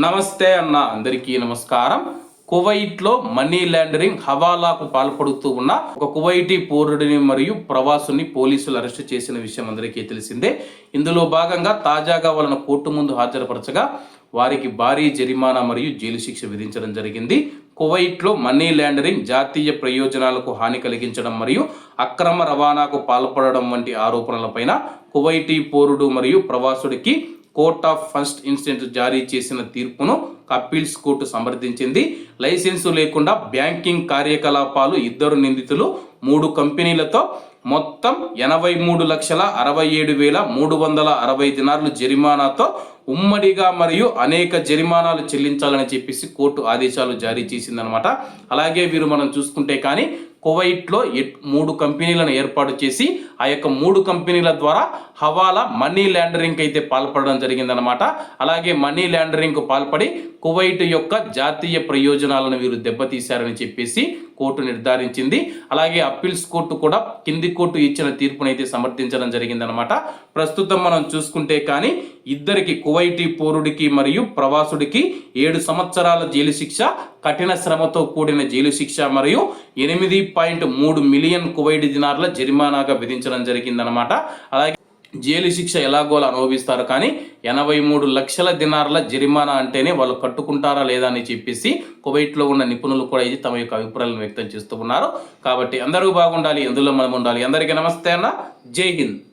నమస్తే అన్న అందరికీ నమస్కారం. కువైట్లో మనీ లాండరింగ్ హవాలాకు పాల్పడుతూ ఉన్న ఒక కువైటీ పౌరుడిని మరియు ప్రవాసుని పోలీసులు అరెస్టు చేసిన విషయం అందరికీ తెలిసిందే. ఇందులో భాగంగా తాజాగా వాళ్ళను కోర్టు ముందు హాజరుపరచగా వారికి భారీ జరిమానా మరియు జైలు శిక్ష విధించడం జరిగింది. కువైట్లో మనీ లాండరింగ్ జాతీయ ప్రయోజనాలకు హాని కలిగించడం మరియు అక్రమ రవాణాకు పాల్పడడం వంటి ఆరోపణలపైన కువైటీ పౌరుడు మరియు ప్రవాసుడికి కోర్ట్ ఆఫ్ ఫస్ట్ ఇన్స్టెంట్ జారీ చేసిన తీర్పును అప్పీల్స్ కోర్టు సమర్థించింది. లైసెన్సు లేకుండా బ్యాంకింగ్ కార్యకలాపాలు ఇద్దరు నిందితులు మూడు కంపెనీలతో మొత్తం ఎనభై మూడు లక్షల అరవై ఏడు వేల మూడు వందల అరవై దినార్లు జరిమానాతో ఉమ్మడిగా మరియు అనేక జరిమానాలు చెల్లించాలని చెప్పేసి కోర్టు ఆదేశాలు జారీ చేసిందనమాట అలాగే వీరు మనం చూసుకుంటే కానీ కువైట్లో ఎట్- మూడు కంపెనీలను ఏర్పాటు చేసి ఆ యొక్క మూడు కంపెనీల ద్వారా హవాలా మనీ ల్యాండరింగ్ అయితే పాల్పడడం జరిగిందనమాట అలాగే మనీ లాండరింగ్కు పాల్పడి కువైట్ యొక్క జాతీయ ప్రయోజనాలను వీరు దెబ్బతీశారని చెప్పేసి కోర్టు నిర్ధారించింది. అలాగే అప్పీల్స్ కోర్టు కూడా కింది కోర్టు ఇచ్చిన తీర్పునైతే సమర్థించడం జరిగిందనమాట ప్రస్తుతం మనం చూసుకుంటే కానీ ఇద్దరికి కువైటీ పౌరుడికి మరియు ప్రవాసుడికి ఏడు సంవత్సరాల జైలు శిక్ష కఠిన శ్రమతో కూడిన జైలు శిక్ష మరియు ఎనిమిది పాయింట్ మూడు మిలియన్ కువైట్ దినార్ల జరిమానాగా విధించడం జరిగిందనమాట అలాగే జైలు శిక్ష ఎలాగోలా అనుభవిస్తారు. కానీ ఎనభై మూడు లక్షల దినార్ల జరిమానా అంటేనే వాళ్ళు కట్టుకుంటారా లేదా అని చెప్పేసి కువైట్లో ఉన్న నిపుణులు కూడా ఇది తమ యొక్క అభిప్రాయాలను వ్యక్తం చేస్తూ ఉన్నారు. కాబట్టి అందరూ బాగుండాలి ఎందులో మనం ఉండాలి? అందరికీ నమస్తే అన్న. జై హింద్.